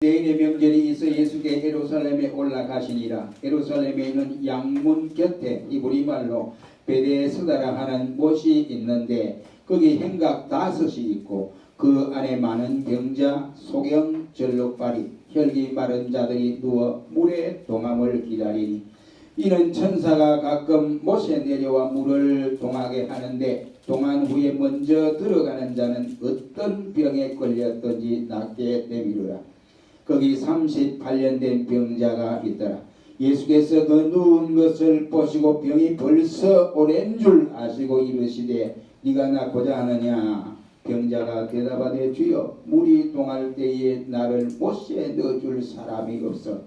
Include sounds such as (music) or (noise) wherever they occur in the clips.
내일의 명절이 있어 예수께 예루살렘에 올라가시니라. 예루살렘에 있는 양문 곁에 이브리 말로 베데스다라 하는 못이 있는데 거기 행각 다섯이 있고 그 안에 많은 병자, 소경, 절룩발이, 혈기 마른 자들이 누워 물의 동함을 기다리니 이는 천사가 가끔 못에 내려와 물을 동하게 하는데 동한 후에 먼저 들어가는 자는 어떤 병에 걸렸든지 낫게 내미르라. 거기 38년 된 병자가 있더라. 예수께서 그 누운 것을 보시고 병이 벌써 오랜 줄 아시고 이르시되 네가 낫고자 하느냐? 병자가 대답하되 주여 물이 동할 때에 나를 못에 넣어줄 사람이 없어.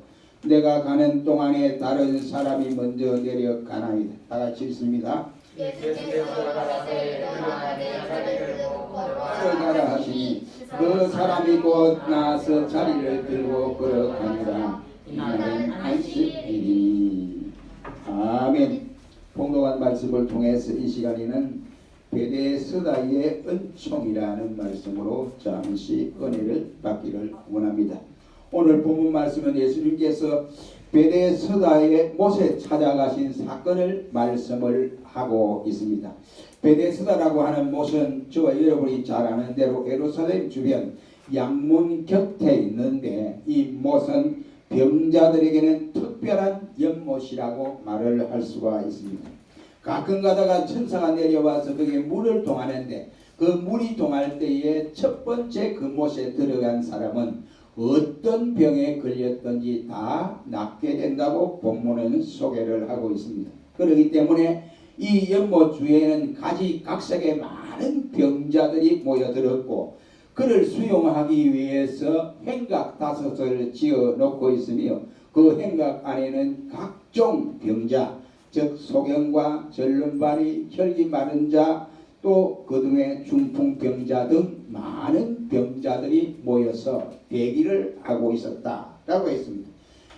내가 가는 동안에 다른 사람이 먼저 내려가나이다. 다 같이 읽습니다 예수께서 가라사대 일어나되 자리를 걸어가라 하시니 그 사람이 곧 나서 자리를 들고 걸어가니라 이날은 안식일이니. 아멘. 봉독한 말씀을 통해서 이 시간에는 베데스다의 은총이라는 말씀으로 잠시 은혜를 받기를 원합니다. 오늘 본문 말씀은 예수님께서 베데스다의 못에 찾아가신 사건을 말씀을 하고 있습니다. 베데스다라고 하는 못은 저와 여러분이 잘 아는 대로 예루살렘 주변 양문 곁에 있는데 이 못은 병자들에게는 특별한 연못이라고 말을 할 수가 있습니다. 가끔 가다가 천사가 내려와서 거기에 물을 동하는데 그 물이 동할 때에 첫 번째 그 못에 들어간 사람은 어떤 병에 걸렸든지 다 낫게 된다고 본문은 소개를 하고 있습니다. 그렇기 때문에 이 연못 주에는 가지 각색의 많은 병자들이 모여들었고 그를 수용하기 위해서 행각 다섯을 지어 놓고 있으며 그 행각 안에는 각종 병자 즉 소경과 절름발이 혈기 마른 자 또 그등의 중풍병자 등 많은 병자들이 모여서 대기를 하고 있었다라고 했습니다.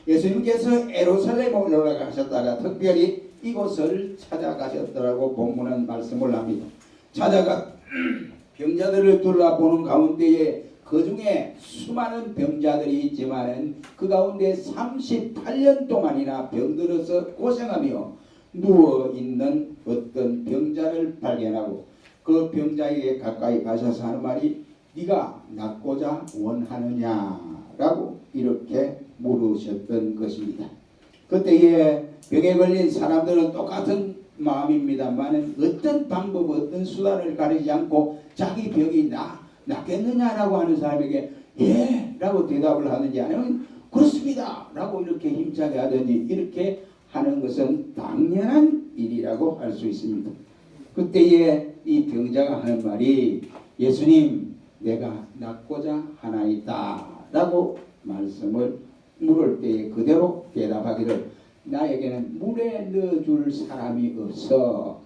예수님께서 에루살렘에 올라가셨다가 특별히 이곳을 찾아가셨더라고 본문은 말씀을 합니다. 찾아가 (clears throat) 병자들을 둘러보는 가운데에 그 중에 수많은 병자들이 있지만은 그 가운데 38년 동안이나 병들어서 고생하며 누워 있는 어떤 병자를 발견하고 그 병자에게 가까이 가셔서 하는 말이 네가 낫고자 원하느냐라고 이렇게 물으셨던 것입니다. 그때에 병에 걸린 사람들은 똑같은 마음입니다만은 어떤 방법, 어떤 수단을 가리지 않고 자기 병이 나 낫겠느냐라고 하는 사람에게 예 라고 대답을 하든지 아니면 그렇습니다 라고 이렇게 힘차게 하든지 이렇게 하는 것은 당연한 일이라고 할 수 있습니다. 그때에 이 병자가 하는 말이 예수님 내가 낫고자 하나이다 라고 말씀을 물을 때에 그대로 대답하기를 나에게는 물에 넣어줄 사람이 없어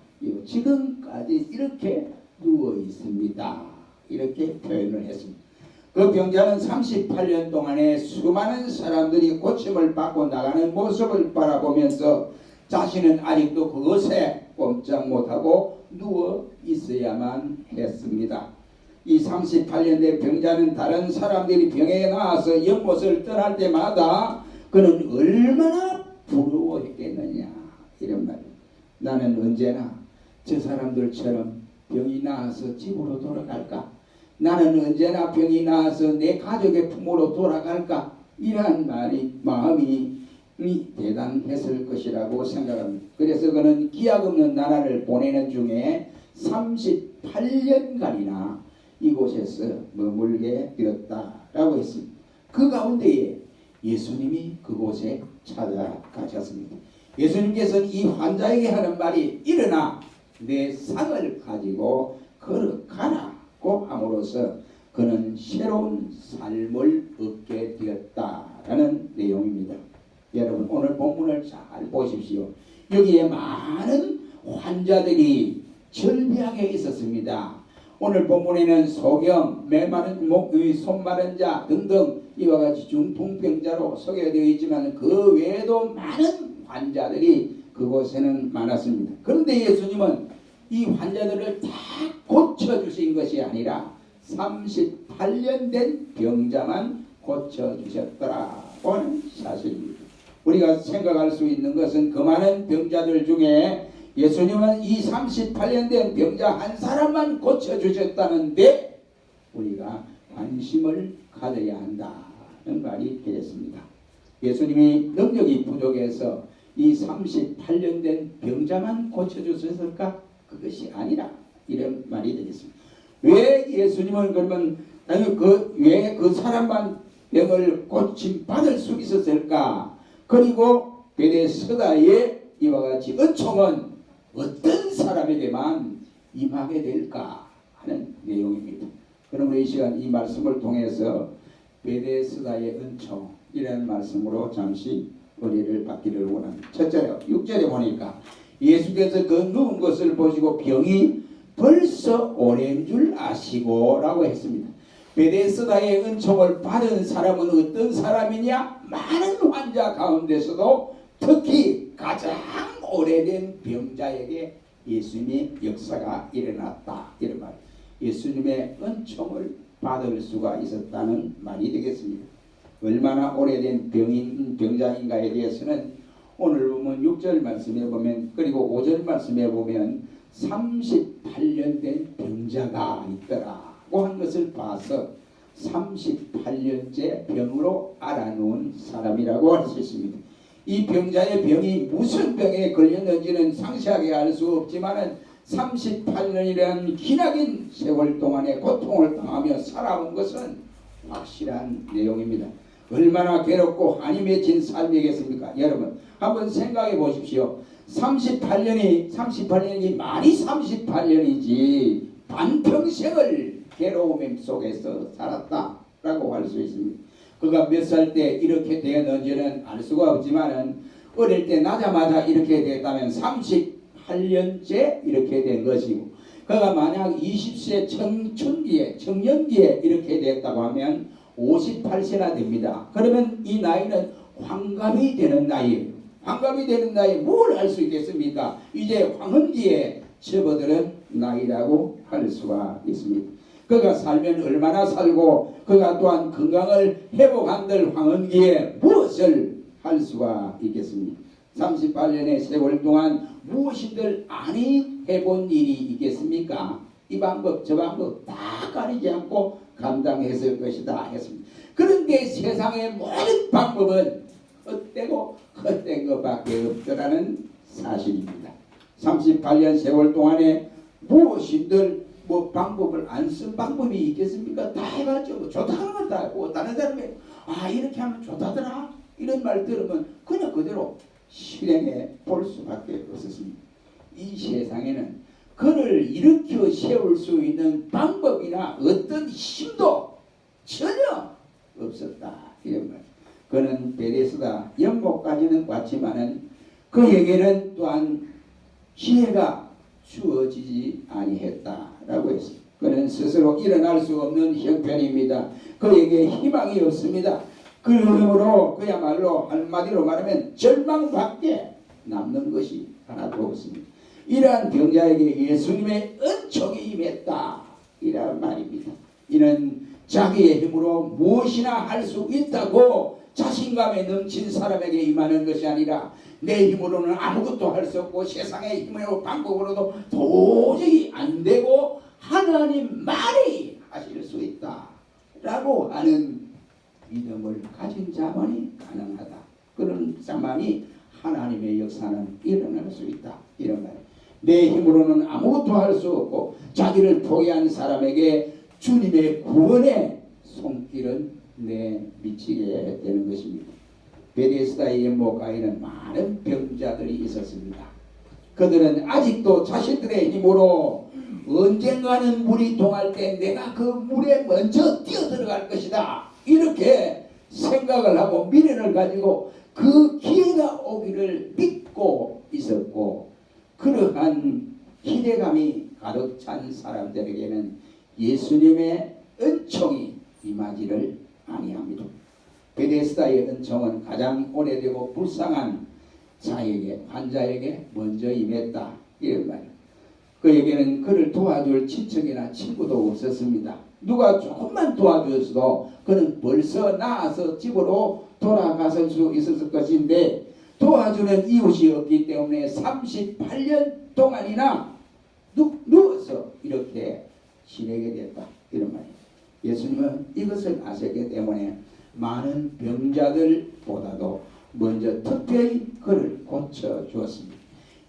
지금까지 이렇게 누워 있습니다. 이렇게 표현을 했습니다. 그 병자는 38년 동안에 수많은 사람들이 고침을 받고 나가는 모습을 바라보면서 자신은 아직도 그것에 꼼짝 못하고 누워 있어야만 했습니다. 이 38년 된 병자는 다른 사람들이 병에 나와서 연못을 떠날 때마다 그는 얼마나 부러워했겠느냐 이런 말. 나는 언제나 저 사람들처럼 병이 나와서 집으로 돌아갈까? 나는 언제나 병이 나와서 내 가족의 품으로 돌아갈까? 이러한 말이 마음이 대단했을 것이라고 생각합니다. 그래서 그는 기약 없는 나라를 보내는 중에 38년간이나 이곳에서 머물게 되었다라고 했습니다. 그 가운데에 예수님이 그곳에 찾아가셨습니다. 예수님께서는 이 환자에게 하는 말이 일어나 내 상을 가지고 걸어가라고 함으로써 그는 새로운 삶을 얻게 되었다라는 내용입니다. 여러분 오늘 본문을 잘 보십시오. 여기에 많은 환자들이 절비하게 있었습니다. 오늘 본문에는 소경, 메마른 목, 손 마른 자 등등 이와 같이 중풍병자로 소개되어 있지만 그 외에도 많은 환자들이 그곳에는 많았습니다. 그런데 예수님은 이 환자들을 다 고쳐주신 것이 아니라 38년 된 병자만 고쳐주셨더라고 하는 사실입니다. 우리가 생각할 수 있는 것은 그 많은 병자들 중에 예수님은 이 38년 된 병자 한 사람만 고쳐주셨다는데 우리가 관심을 가져야 한다 는 말이 되겠습니다. 예수님이 능력이 부족해서 이 38년 된 병자만 고쳐주셨을까? 그것이 아니라 이런 말이 되겠습니다. 왜 예수님은 그러면 그왜 그 사람만 병을 고침 받을 수 있었을까? 그리고 베데스다의 이와 같이 은총은 어떤 사람에게만 임하게 될까 하는 내용입니다. 우리 이 시간 이 말씀을 통해서 베데스다의 은총 이라는 말씀으로 잠시 은혜를 받기를 원합니다. 첫째로 6절에 보니까 예수께서 그 누운 것을 보시고 병이 벌써 오랜 줄 아시고 라고 했습니다. 베데스다의 은총을 받은 사람은 어떤 사람이냐? 많은 환자 가운데서도 특히 가장 오래된 병자에게 예수님의 역사가 일어났다. 이런 말. 예수님의 은총을 받을 수가 있었다는 말이 되겠습니다. 얼마나 오래된 병인 병자인가에 대해서는 오늘 보면 6절 말씀에 보면 그리고 5절 말씀에 보면 38년 된 병자가 있더라고 한 것을 봐서 38년째 병으로 알아놓은 사람이라고 할 수 있습니다. 이 병자의 병이 무슨 병에 걸렸는지는 상세하게 알 수 없지만은 38년이라는 기나긴 세월 동안의 고통을 당하며 살아온 것은 확실한 내용입니다. 얼마나 괴롭고 한이 맺힌 삶이겠습니까? 여러분 한번 생각해 보십시오. 38년이 38년이 많이 38년이지 반평생을 괴로움 속에서 살았다라고 할 수 있습니다. 그가 몇 살 때 이렇게 되었는지는 알 수가 없지만은 어릴 때 나자마자 이렇게 됐다면 38년째 이렇게 된 것이고 그가 만약 20세 청춘기에 청년기에 이렇게 됐다고 하면 58세나 됩니다. 그러면 이 나이는 환갑이 되는 나이예요. 환갑이 되는 나이에 뭘할수 있겠습니까? 이제 황혼기에 접어드는 나이라고 할 수가 있습니다. 그가 살면 얼마나 살고 그가 또한 건강을 회복한들 황혼기에 무엇을 할 수가 있겠습니까? 38년의 세월 동안 무엇이들 아니 해본 일이 있겠습니까? 이 방법 저 방법 다 가리지 않고 감당했을 것이다 했습니다. 그런데 세상의 모든 방법은 헛되고 헛된 것밖에 없더라는 사실입니다. 38년 세월 동안에 무엇이들 뭐 방법을 안 쓴 방법이 있겠습니까? 다 해봤죠. 뭐 좋다는 건다 하고 다른 사람이 아 이렇게 하면 좋다더라 이런 말 들으면 그냥 그대로 실행해 볼 수밖에 없었습니다. 이 세상에는 그를 일으켜 세울 수 있는 방법이나 어떤 힘도 전혀 없었다 이런 말. 그는 베레스다 연못까지는 왔지만은 그에게는 또한 기회가 주어지지 아니했다라고 했습니다. 그는 스스로 일어날 수 없는 형편입니다. 그에게 희망이 없습니다. 그러므로 그야말로 한마디로 말하면 절망밖에 남는 것이 하나도 없습니다. 이러한 병자에게 예수님의 은총이 임했다. 이란 말입니다. 이는 자기의 힘으로 무엇이나 할 수 있다고 자신감에 넘친 사람에게 임하는 것이 아니라 내 힘으로는 아무것도 할 수 없고 세상의 힘으로 방법으로도 도저히 안 되고 하나님만이 하실 수 있다. 라고 하는 믿음을 가진 자만이 가능하다. 그런 자만이 하나님의 역사는 일어날 수 있다. 이런 말. 내 힘으로는 아무것도 할 수 없고 자기를 포기한 사람에게 주님의 구원의 손길은 내 미치게 되는 것입니다. 베데스다의 연못가에는 많은 병자들이 있었습니다. 그들은 아직도 자신들의 힘으로 언젠가는 물이 동할 때 내가 그 물에 먼저 뛰어들어갈 것이다. 이렇게 생각을 하고 미련을 가지고 그 기회가 오기를 믿고 있었고 그러한 기대감이 가득 찬 사람들에게는 예수님의 은총이 임하지를 아니합니다. 베데스다의 은총은 가장 오래되고 불쌍한 자에게 환자에게 먼저 임했다 이런 말. 그에게는 그를 도와줄 친척이나 친구도 없었습니다. 누가 조금만 도와줬어도 그는 벌써 나아서 집으로 돌아갔을 수 있었을 것인데 도와주는 이웃이 없기 때문에 38년 동안이나 누, 누워서 이렇게 지내게 됐다 이런 말이에요. 예수님은 이것을 아셨기 때문에 많은 병자들보다도 먼저 특별히 그를 고쳐 주었습니다.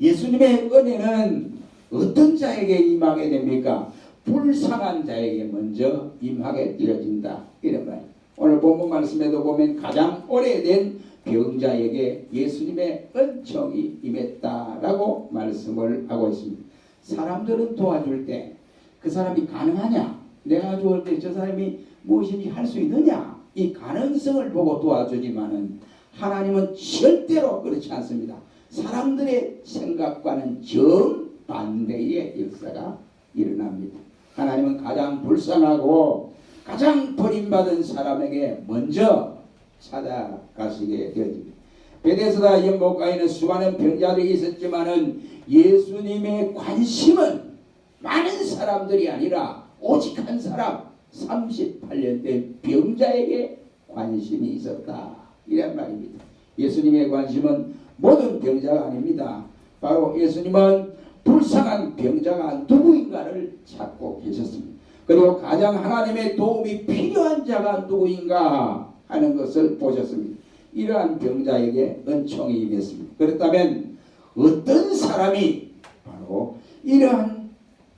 예수님의 은혜는 어떤 자에게 임하게 됩니까? 불쌍한 자에게 먼저 임하게 되어진다. 이런 말. 오늘 본문 말씀에도 보면 가장 오래된 병자에게 예수님의 은총이 임했다라고 말씀을 하고 있습니다. 사람들은 도와줄 때 그 사람이 가능하냐? 내가 좋을 때저 사람이 무엇인지 할 수 있느냐? 이 가능성을 보고 도와주지만은 하나님은 절대로 그렇지 않습니다. 사람들의 생각과는 정반대의 역사가 일어납니다. 하나님은 가장 불쌍하고 가장 버림받은 사람에게 먼저 찾아가시게 되어집니다. 베데스다 연못가에는 수많은 병자들이 있었지만은 예수님의 관심은 많은 사람들이 아니라 오직 한 사람 38년 된 병자에게 관심이 있었다. 이란 말입니다. 예수님의 관심은 모든 병자가 아닙니다. 바로 예수님은 불쌍한 병자가 누구인가를 찾고 계셨습니다. 그리고 가장 하나님의 도움이 필요한 자가 누구인가 하는 것을 보셨습니다. 이러한 병자에게 은총이 임했습니다. 그렇다면 어떤 사람이 바로 이러한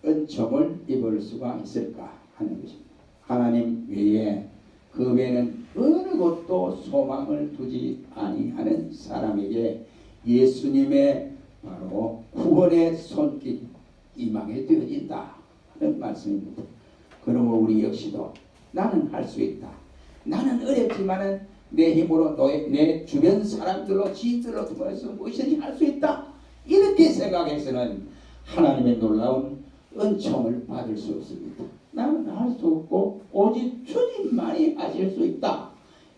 은총을 입을 수가 있을까 하는 것입니다. 하나님 외에 그 외에는 어느 곳도 소망을 두지 아니하는 사람에게 예수님의 바로 구원의 손길 임하게 되어진다 하는 말씀입니다. 그러므로 우리 역시도 나는 할 수 있다. 나는 어렵지만은 내 힘으로 너의, 내 주변 사람들로 지인들로 통해서 무엇이든지 할 수 있다. 이렇게 생각해서는 하나님의 놀라운 은총을 받을 수 없습니다. 나는 할 수 없고 오직 주님만이 하실 수 있다.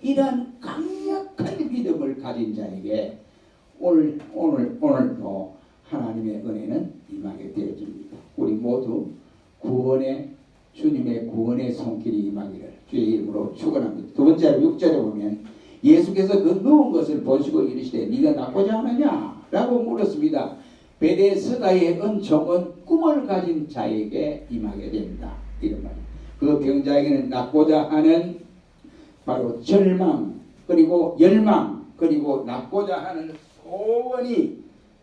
이러한 강력한 믿음을 가진 자에게 오늘 오늘 오늘도 하나님의 은혜는 임하게 되어집니다. 우리 모두 구원의 주님의 구원의 손길이 임하기를 주의 이름으로 축원합니다. 두 번째 6절에 보면 예수께서 그 누운 것을 보시고 이르시되 네가 낫고자 하느냐 라고 물었습니다. 베데스다의 은총은 꿈을 가진 자에게 임하게 됩니다. 이런 말이에요. 그 병자에게는 낫고자 하는 바로 절망 그리고 열망 그리고 낫고자 하는 소원이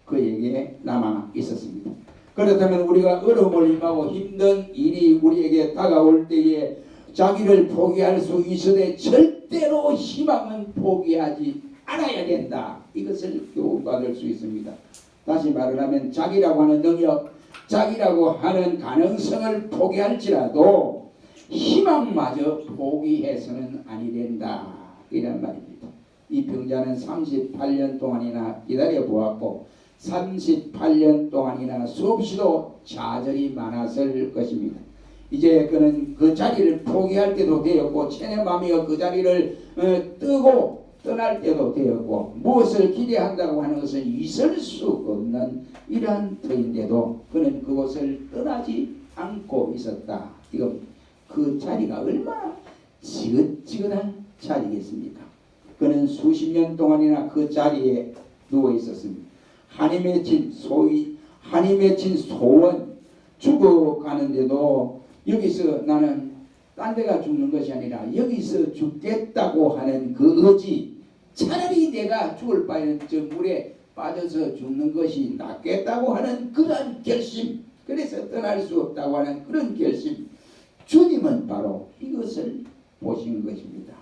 그에게 남아 있었습니다. 그렇다면 우리가 어려움을 임하고 힘든 일이 우리에게 다가올 때에 자기를 포기할 수 있으되 절대로 희망은 포기하지 않아야 된다. 이것을 교훈받을 수 있습니다. 다시 말을 하면 자기라고 하는 능력, 자기라고 하는 가능성을 포기할지라도 희망마저 포기해서는 아니 된다. 이런 말입니다. 이 병자는 38년 동안이나 기다려 보았고 38년 동안이나 수없이도 좌절이 많았을 것입니다. 이제 그는 그 자리를 포기할 때도 되었고 체내마미가 그 자리를 어, 뜨고 떠날 때도 되었고 무엇을 기대한다고 하는 것은 있을 수 없는 이러한 터인데도 그는 그곳을 떠나지 않고 있었다. 이거 그 자리가 얼마나 지긋지긋한 자리겠습니까? 그는 수십 년 동안이나 그 자리에 누워 있었습니다. 한이 맺힌 소위 한이 맺힌 소원 죽어가는데도 여기서 나는 딴 데가 죽는 것이 아니라 여기서 죽겠다고 하는 그 의지 차라리 내가 죽을 바에는 저 물에 빠져서 죽는 것이 낫겠다고 하는 그런 결심 그래서 떠날 수 없다고 하는 그런 결심 주님은 바로 이것을 보신 것입니다.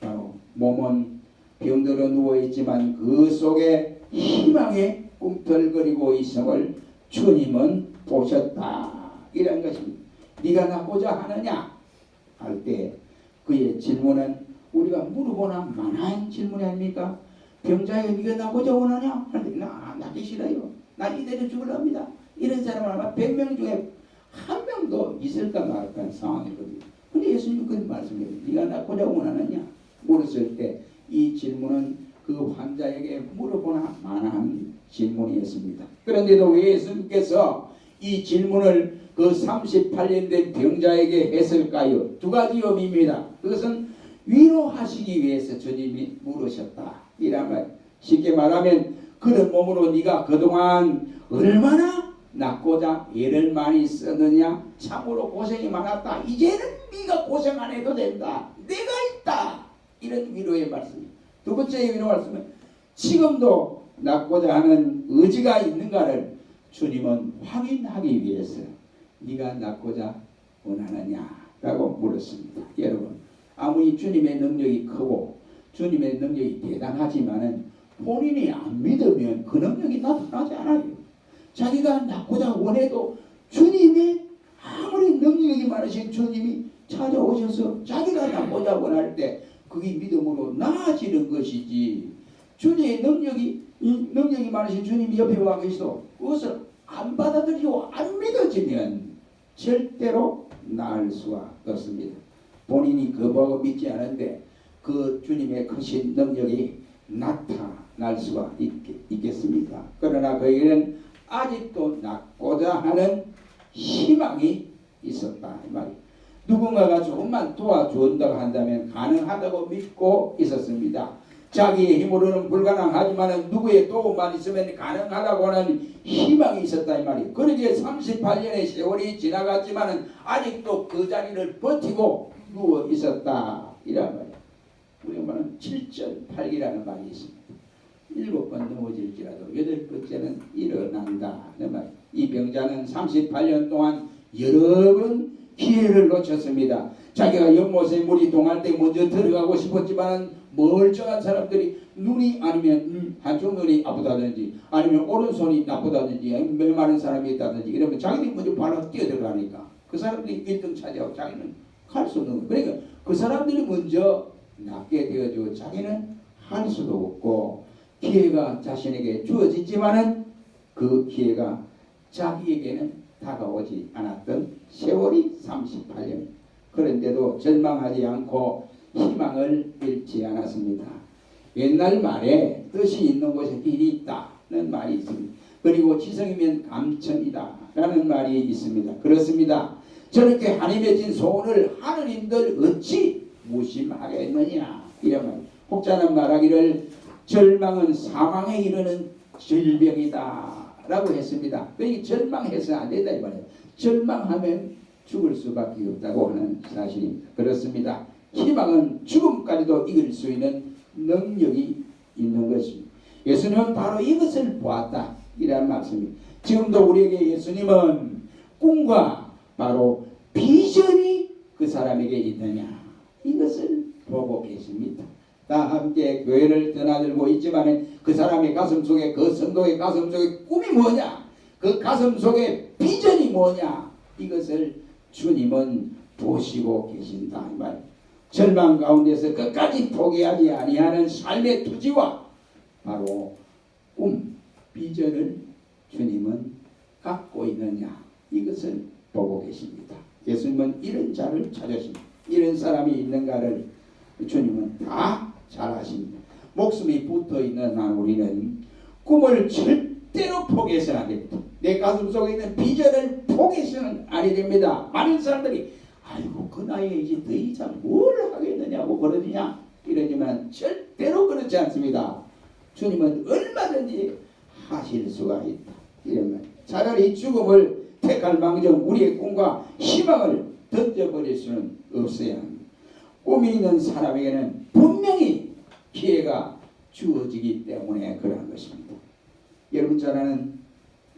바로 몸은 병들어 누워있지만 그 속에 희망의 꿈틀거리고 있음을 주님은 보셨다. 이런 것입니다. 네가 나고자 하느냐 할 때 그의 질문은 우리가 물어보나 만한 질문이 아닙니까? 병자에 네가 나고자 원하냐? 나 나기 싫어요. 나 이대로 죽을랍니다. 이런 사람은 아마 100명 중에 한 명도 있을까 말까 하는 상황이거든요. 근데 예수님은 그 말씀해요. 네가 나고자 원하느냐? 물었을 때 이 질문은 그 환자에게 물어보나 만한 질문이었습니다. 그런데도 왜 예수님께서 이 질문을 그 38년 된 병자에게 했을까요? 두 가지 의미입니다. 그것은 위로하시기 위해서 주님이 물으셨다. 말. 쉽게 말하면 그런 몸으로 네가 그동안 얼마나 낫고자 애를 많이 쓰느냐 참으로 고생이 많았다. 이제는 네가 고생 안 해도 된다. 내가 있다. 이런 위로의 말씀. 두 번째 위로 말씀은 지금도 낫고자 하는 의지가 있는가를 주님은 확인하기 위해서 네가 낫고자 원하느냐라고 물었습니다. 여러분 아무리 주님의 능력이 크고 주님의 능력이 대단하지만은 본인이 안 믿으면 그 능력이 나타나지 않아요. 자기가 낫고자 원해도 주님이 아무리 능력이 많으신 주님이 찾아오셔서 자기가 낫고자 원할 때 그게 믿음으로 나아지는 것이지 주님의 능력이 이 능력이 많으신 주님이 옆에 와 계시도 그것을 안 받아들이고 안 믿어지면 절대로 나을 수가 없습니다. 본인이 거부하고 믿지 않은데 그 주님의 크신 능력이 나타날 수가 있, 있겠습니까? 그러나 그에게는 아직도 낫고자 하는 희망이 있었다 이 말이. 누군가가 조금만 도와준다고 한다면 가능하다고 믿고 있었습니다. 자기의 힘으로는 불가능하지만 누구의 도움만 있으면 가능하다고 하는 희망이 있었다 이 말이. 그러기에 38년의 세월이 지나갔지만 아직도 그 자리를 버티고 누워 있었다 이란 말이야. 우리가 말하는 7.8기라는 말이 있습니다. 일곱 번 넘어질지라도 여덟 번째는 일어난다. 이 병자는 38년 동안 여러 번 기회를 놓쳤습니다. 자기가 연못에 물이 동할 때 먼저 들어가고 싶었지만 멀쩡한 사람들이 눈이 아니면 음, 한쪽 눈이 아프다든지 아니면 오른손이 나쁘다든지 메마른 사람이 있다든지 이러면 자기들이 먼저 발로 뛰어들어가니까 그 사람들이 1등 차지하고 자기는 갈 수 없는 거. 그러니까 그 사람들이 먼저 낫게 되어지고 자기는 할 수도 없고 기회가 자신에게 주어지지만은 그 기회가 자기에게는 다가오지 않았던 세월이 38년. 그런데도 절망하지 않고 희망을 잃지 않았습니다. 옛날 말에 뜻이 있는 곳에 길이 있다는 말이 있습니다. 그리고 지성이면 감천이다 라는 말이 있습니다. 그렇습니다. 저렇게 하나님의 진 소원을 하느님들 어찌 무심하겠느냐 이런 말. 혹자는 말하기를 절망은 사망에 이르는 질병이다 라고 했습니다. 왜 절망해서 안 된다 이 말이에요. 절망하면 죽을 수밖에 없다고 하는 사실입니다. 그렇습니다. 희망은 죽음까지도 이길 수 있는 능력이 있는 것입니다. 예수님은 바로 이것을 보았다 이란 말씀입니다. 지금도 우리에게 예수님은 꿈과 바로 비전이 그 사람에게 있느냐 이것을 보고 계십니다. 다 함께 교회를 떠나들고 있지만 그 사람의 가슴 속에 그 성도의 가슴 속에 꿈이 뭐냐 그 가슴 속에 비전이 뭐냐 이것을 주님은 보시고 계신다 이 말. 절망 가운데서 끝까지 포기하지 아니하는 삶의 투지와 바로 꿈 비전을 주님은 갖고 있느냐 이것을 보고 계십니다. 예수님은 이런 자를 찾으십니다. 이런 사람이 있는가를 주님은 다 잘 아십니다. 목숨이 붙어 있는 한 우리는 꿈을 절대로 포기해서는 안 됩니다. 내 가슴 속에 있는 비전을 포기해서는 아니 됩니다. 많은 사람들이 아이고 그 나이에 이제 더 이상 뭘 하겠느냐고 그러느냐 이러지만 절대로 그렇지 않습니다. 주님은 얼마든지 하실 수가 있다. 말. 차라리 죽음을 택할 망정 우리의 꿈과 희망을 던져버릴 수는 없어야 합니다. 꿈이 있는 사람에게는 분명히 기회가 주어지기 때문에 그러한 것입니다. 여러분 잘 아는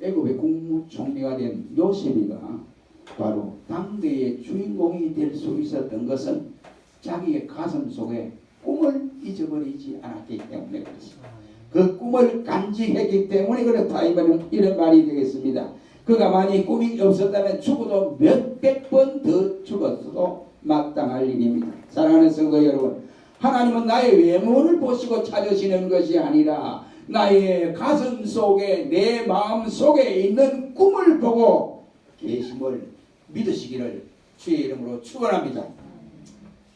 애굽의 국무총리가 된 요셉이가 바로 당대의 주인공이 될 수 있었던 것은 자기의 가슴 속에 꿈을 잊어버리지 않았기 때문에 그렇습니다. 그 꿈을 간직했기 때문에 그렇다 이런, 이런 말이 되겠습니다. 그가 만약 꿈이 없었다면 죽어도 몇백 번 더 죽었어도 마땅할 일입니다. 사랑하는 성도 여러분, 하나님은 나의 외모를 보시고 찾으시는 것이 아니라 나의 가슴 속에 내 마음 속에 있는 꿈을 보고 계심을 믿으시기를 주의 이름으로 축원합니다.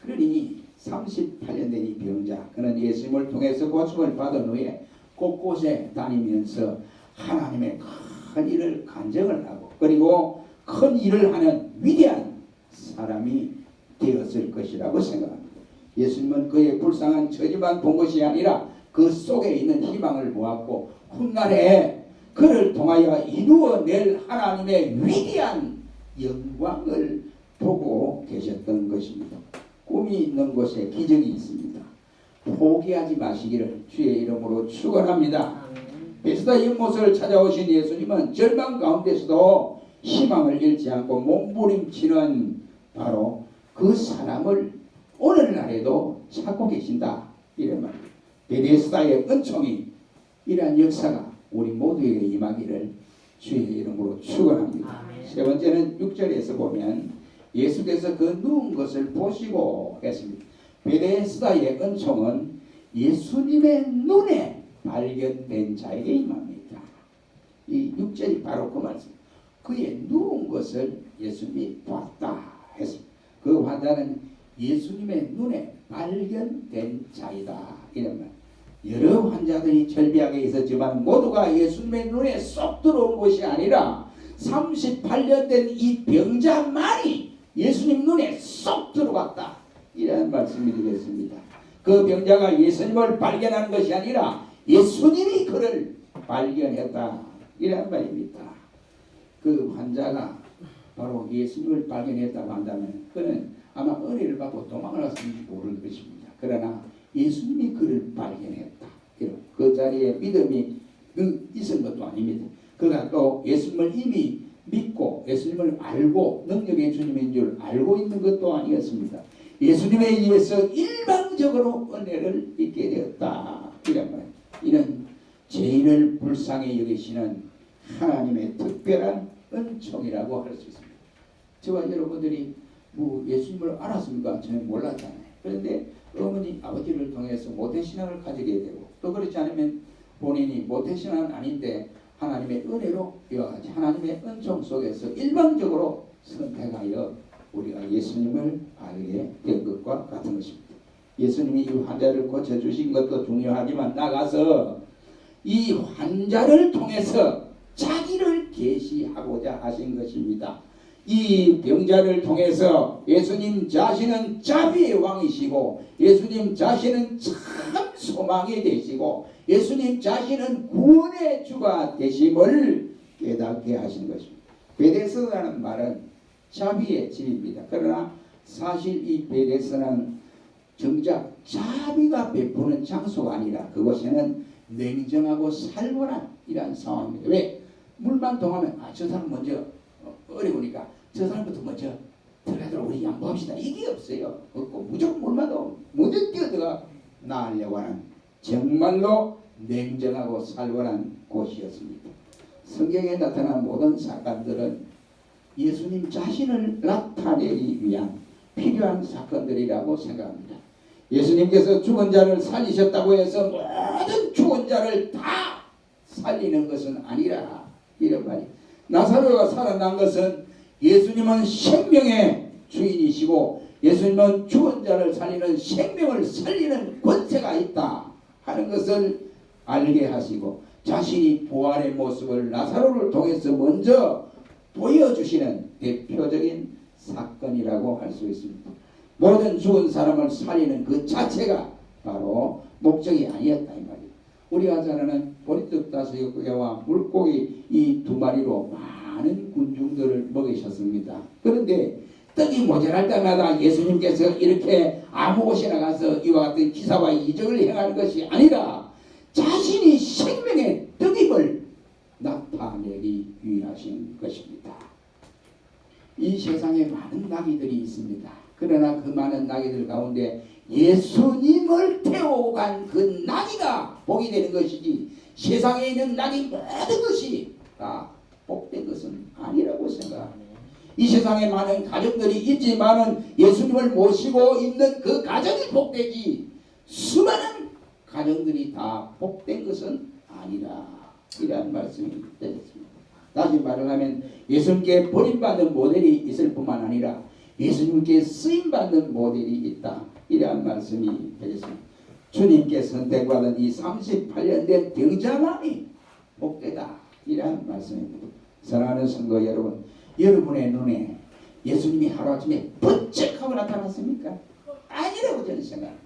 그러니 38년 된 이 병자 그는 예수님을 통해서 고침을 받은 후에 곳곳에 다니면서 하나님의 큰 일을 간증을 하고 그리고 큰 일을 하는 위대한 사람이 되었을 것이라고 생각합니다. 예수님은 그의 불쌍한 처지만 본 것이 아니라 그 속에 있는 희망을 보았고 훗날에 그를 통하여 이루어낼 하나님의 위대한 영광을 보고 계셨던 것입니다. 꿈이 있는 곳에 기적이 있습니다. 포기하지 마시기를 주의 이름으로 축원합니다. 베스다 연못을 찾아오신 예수님은 절망 가운데서도 희망을 잃지 않고 몸부림치는 바로 그 사람을 오늘날에도 찾고 계신다. 이런 말. 베데스다의 은총이 이러한 역사가 우리 모두에게 임하기를 주의 이름으로 축원합니다. 세 번째는 6절에서 보면 예수께서 그 누운 것을 보시고 했습니다. 베데스다의 은총은 예수님의 눈에 발견된 자에게 임합니다. 이 6절이 바로 그 말씀. 그의 누운 것을 예수님이 봤다 했습니다. 그 환자는 예수님의 눈에 발견된 자이다. 이런 말. 여러 환자들이 절비하게 있었지만 모두가 예수님의 눈에 쏙 들어온 것이 아니라 38년 된 이 병자만이 예수님 눈에 쏙 들어갔다. 이런 말씀이 되겠습니다. 그 병자가 예수님을 발견한 것이 아니라 예수님이 그를 발견했다. 이런 말입니다. 그 환자가 바로 예수님을 발견했다고 한다면 그는 아마 은혜를 받고 도망을 갔을지 모를 것입니다. 그러나 예수님이 그를 발견했다. 이런 그 자리에 믿음이 그 있은 것도 아닙니다. 그가 또 예수님을 이미 믿고 예수님을 알고 능력의 주님인 줄 알고 있는 것도 아니었습니다. 예수님에 의해서 일방적으로 은혜를 입게 되었다. 말. 이는 죄인을 불쌍히 여기시는 하나님의 특별한 은총이라고 할 수 있습니다. 저와 여러분들이 뭐 예수님을 알았습니까? 저는 몰랐잖아요. 그런데 어머니, 아버지를 통해서 모태신앙을 가지게 되고 또 그렇지 않으면 본인이 모태신앙은 아닌데 하나님의 은혜로 이와 같이 하나님의 은총 속에서 일방적으로 선택하여 우리가 예수님을 알게 된 것과 같은 것입니다. 예수님이 이 환자를 고쳐주신 것도 중요하지만 나가서 이 환자를 통해서 자기를 계시하고자 하신 것입니다. 이 병자를 통해서 예수님 자신은 자비의 왕이시고 예수님 자신은 참 소망이 되시고 예수님 자신은 구원의 주가 되심을 깨닫게 하신 것입니다. 베데스라는 말은 자비의 집입니다. 그러나 사실 이 베데스는 정작 자비가 베푸는 장소가 아니라 그곳에는 냉정하고 살벌한 이러한 상황입니다. 왜? 물만 통하면 아 저 사람 먼저 어, 어려우니까 저 사람부터 먼저 들어가도록 우리 양보합시다. 이게 없어요. 없고 무조건 물만 오면 먼저 뛰어들어가 나으려고 하는 정말로 냉정하고 살벌한 곳이었습니다. 성경에 나타난 모든 사건들은 예수님 자신을 나타내기 위한 필요한 사건들이라고 생각합니다. 예수님께서 죽은 자를 살리셨다고 해서 모든 죽은 자를 다 살리는 것은 아니라 이런 말이 나사로가 살아난 것은 예수님은 생명의 주인이시고 예수님은 죽은 자를 살리는 생명을 살리는 권세가 있다 하는 것을 알게 하시고 자신이 부활의 모습을 나사로를 통해서 먼저 보여주시는 대표적인 사건이라고 할 수 있습니다. 모든 죽은 사람을 살리는 그 자체가 바로 목적이 아니었다 이 말이에요. 우리가 잘 아는 보리떡 다섯 개와 물고기 이 두 마리로 많은 군중들을 먹이셨습니다. 그런데 떡이 모자랄 때마다 예수님께서 이렇게 아무 곳이나 가서 이와 같은 기사와 이적을 행하는 것이 아니라 자신이 생명의 떡임을 나타내기 위하신 것입니다. 이 세상에 많은 나귀들이 있습니다. 그러나 그 많은 나귀들 가운데 예수님을 태워간 그 나귀가 복이 되는 것이지 세상에 있는 나귀 모든 것이 다 복된 것은 아니라고 생각합니다. 이 세상에 많은 가정들이 있지만은 예수님을 모시고 있는 그 가정이 복되지 수많은 가정들이 다 복된 것은 아니라 이러한 말씀이 되겠습니다. 다시 말을 하면 예수님께 버림받는 모델이 있을 뿐만 아니라 예수님께 쓰임받는 모델이 있다. 이러한 말씀이 되겠습니다. 주님께 선택받은 이 38년 된 병자만이 복되다. 이러한 말씀입니다. 사랑하는 성도 여러분, 여러분의 눈에 예수님이 하루아침에 번쩍 하고 나타났습니까? 아니라고 저는 생각합니다.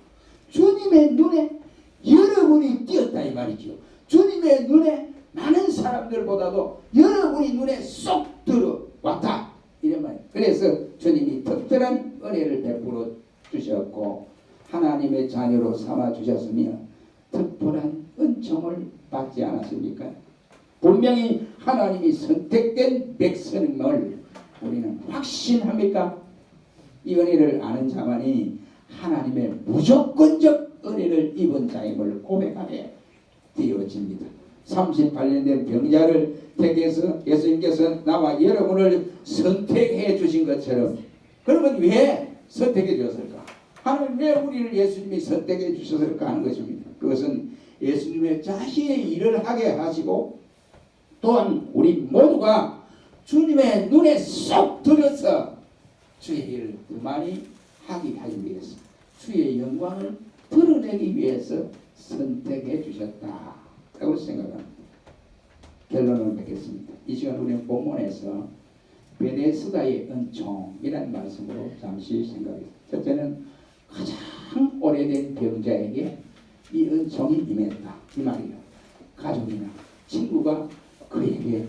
주님의 눈에 여러분이 띄었다 이 말이죠. 주님의 눈에 많은 사람들보다도 여러분이 눈에 쏙 들어왔다 이런 말. 그래서 주님이 특별한 은혜를 베풀어 주셨고 하나님의 자녀로 삼아 주셨으며 특별한 은총을 받지 않았습니까? 분명히 하나님이 선택된 백성임을 우리는 확신합니까? 이 은혜를 아는 자만이 하나님의 무조건적 은혜를 입은 자임을 고백하게 되어집니다. 38년 된 병자를 택해서 예수님께서 나와 여러분을 선택해 주신 것처럼 그러면 왜 선택해 주셨을까? 하나님 왜 우리를 예수님이 선택해 주셨을까 하는 것입니다. 그것은 예수님의 자신의 일을 하게 하시고 또한 우리 모두가 주님의 눈에 쏙 들어서 주의 일을 더 많이 하기 하기 위해서 주의 영광을 드러내기 위해서 선택해 주셨다 라고 생각합니다. 결론을 맺겠습니다. 이 시간 우리는 본문에서 베데스다의 은총이라는 말씀으로 잠시 생각합니다. 첫째는 가장 오래된 병자에게 이 은총이 임했다 이 말이에요. 가족이나 친구가 그에게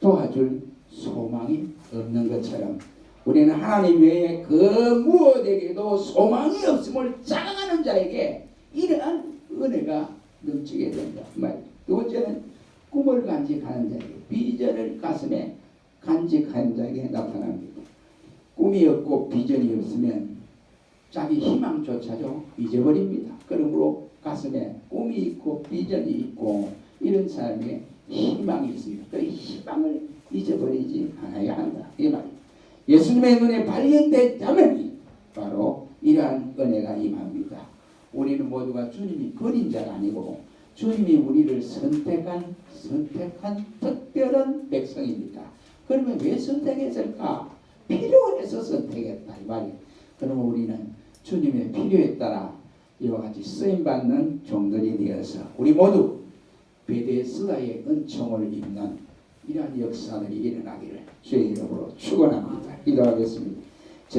도와줄 소망이 없는 것처럼 우리는 하나님 외에 그 무엇에게도 소망이 없음을 자랑하는 자에게 이러한 은혜가 넘치게 된다. 두 번째는 꿈을 간직하는 자에게 비전을 가슴에 간직하는 자에게 나타납니다. 꿈이 없고 비전이 없으면 자기 희망조차도 잊어버립니다. 그러므로 가슴에 꿈이 있고 비전이 있고 이런 사람의 희망이 있습니다. 그 희망을 잊어버리지 않아야 한다. 이 말입니다. 예수님의 눈에 발견됐다면 바로 이러한 은혜가 임합니다. 우리는 모두가 주님이 버린 자가 아니고 주님이 우리를 선택한 선택한 특별한 백성입니다. 그러면 왜 선택했을까? 필요해서 선택했다 이 말이에요. 그러면 우리는 주님의 필요에 따라 이와 같이 쓰임 받는 종들이 되어서 우리 모두 베데스다의 은총을 입는 이러한 역사들이 일어나기를 주의 이름으로 축원합니다. 기도하겠습니다.